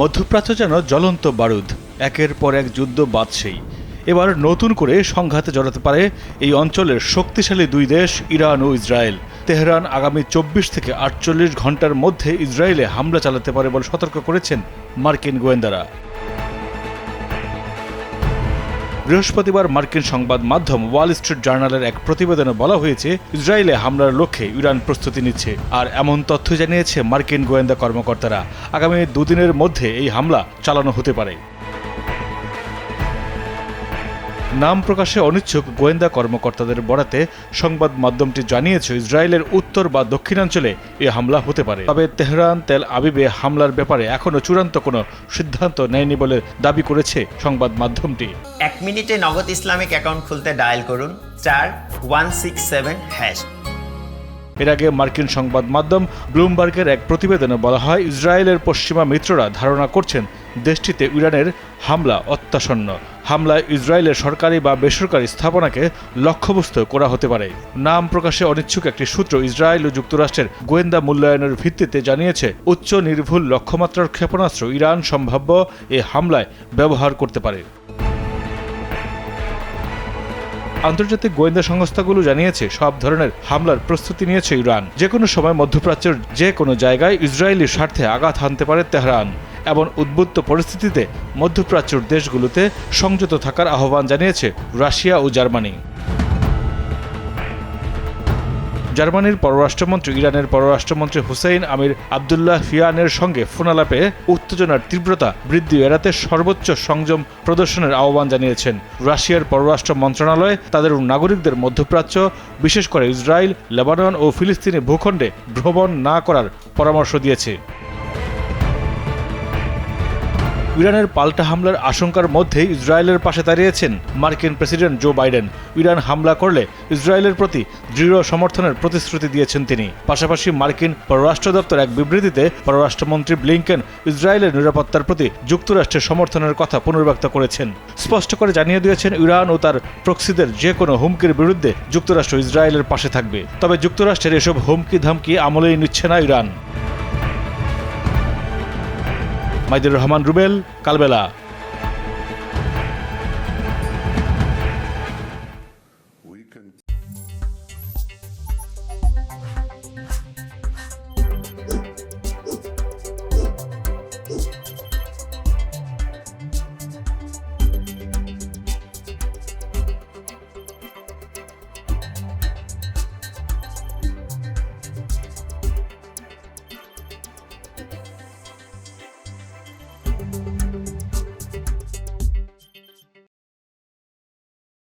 মধ্যপ্রাচ্য যেন জ্বলন্ত বারুদ, একের পর এক যুদ্ধ বাদশেই এবার নতুন করে সংঘাতে জড়াতে পারে এই অঞ্চলের শক্তিশালী দুই দেশ, ইরান ও ইসরায়েল। তেহরান আগামী চব্বিশ থেকে আটচল্লিশ ঘণ্টার মধ্যে ইসরায়েলে হামলা চালাতে পারে বলে সতর্ক করেছেন মার্কিন গোয়েন্দারা। বৃহস্পতিবার মার্কিন সংবাদ মাধ্যম ওয়াল স্ট্রিট জার্নালের এক প্রতিবেদনে বলা হয়েছে, ইসরায়েলে হামলার লক্ষ্যে ইরান প্রস্তুতি নিচ্ছে। আর এমন তথ্য জানিয়েছে মার্কিন গোয়েন্দা কর্মকর্তারা। আগামী দুদিনের মধ্যে এই হামলা চালানো হতে পারে। নাম প্রকাশে অনিচ্ছুক গোয়েন্দা কর্মকর্তাদের বরাতে সংবাদ মাধ্যমটি জানিয়েছে, ইসরায়েলের উত্তর বা দক্ষিণাঞ্চলে এ হামলা হতে পারে। তবে তেহরান, তেল আবিবে হামলার ব্যাপারে এখনও চূড়ান্ত কোনো সিদ্ধান্ত নেয়নি বলে দাবি করেছে সংবাদ মাধ্যমটি। এক মিনিটে নগদ ইসলামিক অ্যাকাউন্ট খুলতে ডায়াল করুন, চার, ওয়ান সিক্স সেভেন, হ্যাশ। এর আগে মার্কিন সংবাদ মাধ্যম ব্লুমবার্গের এক প্রতিবেদনে বলা হয়, ইসরায়েলের পশ্চিমা মিত্ররা ধারণা করছেন দেশটিতে ইরানের হামলা অত্যাসন্ন হামলায় ইসরায়েলের সরকারি বা বেসরকারি স্থাপনাকে লক্ষ্যবস্তু করা হতে পারে। নাম প্রকাশে অনিচ্ছুক একটি সূত্র ইসরায়েল ও যুক্তরাষ্ট্রের গোয়েন্দা মূল্যায়নের ভিত্তিতে জানিয়েছে, উচ্চ নির্ভুল লক্ষ্যমাত্রার ক্ষেপণাস্ত্র ইরান সম্ভাব্য এ হামলায় ব্যবহার করতে পারে। আন্তর্জাতিক গোয়েন্দা সংস্থাগুলো জানিয়েছে, সব ধরনের হামলার প্রস্তুতি নিয়েছে ইরান। যে কোনো সময় মধ্যপ্রাচ্যের যে কোনো জায়গায় ইসরায়েলি স্বার্থে আঘাত হানতে পারে তেহরান। এমন উদ্বুদ্ধ পরিস্থিতিতে মধ্যপ্রাচ্যের দেশগুলোতে সংযত থাকার আহ্বান জানিয়েছে রাশিয়া ও জার্মানি। জার্মানির পররাষ্ট্রমন্ত্রী, ইরানের পররাষ্ট্রমন্ত্রী হুসেইন আমির আবদুল্লাহ ফিয়ানের সঙ্গে ফোনালাপে উত্তেজনার তীব্রতা বৃদ্ধি এড়াতে সর্বোচ্চ সংযম প্রদর্শনের আহ্বান জানিয়েছেন। রাশিয়ার পররাষ্ট্র মন্ত্রণালয় তাদের নাগরিকদের মধ্যপ্রাচ্য, বিশেষ করে ইসরায়েল, লেবানন ও ফিলিস্তিনি ভূখণ্ডে ভ্রমণ না করার পরামর্শ দিয়েছে। ইরানের পাল্টা হামলার আশঙ্কার মধ্যেই ইসরায়েলের পাশে দাঁড়িয়েছেন মার্কিন প্রেসিডেন্ট জো বাইডেন। ইরান হামলা করলে ইসরায়েলের প্রতি দৃঢ় সমর্থনের প্রতিশ্রুতি দিয়েছেন তিনি। পাশাপাশি মার্কিন পররাষ্ট্র দপ্তর এক বিবৃতিতে পররাষ্ট্রমন্ত্রী ব্লিংকেন ইসরায়েলের নিরাপত্তার প্রতি যুক্তরাষ্ট্রের সমর্থনের কথা পুনর্ব্যক্ত করেছেন। স্পষ্ট করে জানিয়ে দিয়েছেন, ইরান ও তার প্রক্সিদের যে কোনো হুমকির বিরুদ্ধে যুক্তরাষ্ট্র ইসরায়েলের পাশে থাকবে। তবে যুক্তরাষ্ট্রের এসব হুমকি ধামকি আমলেই নিচ্ছে না ইরান। মাইদুর রহমান রুবেল কালবেলা।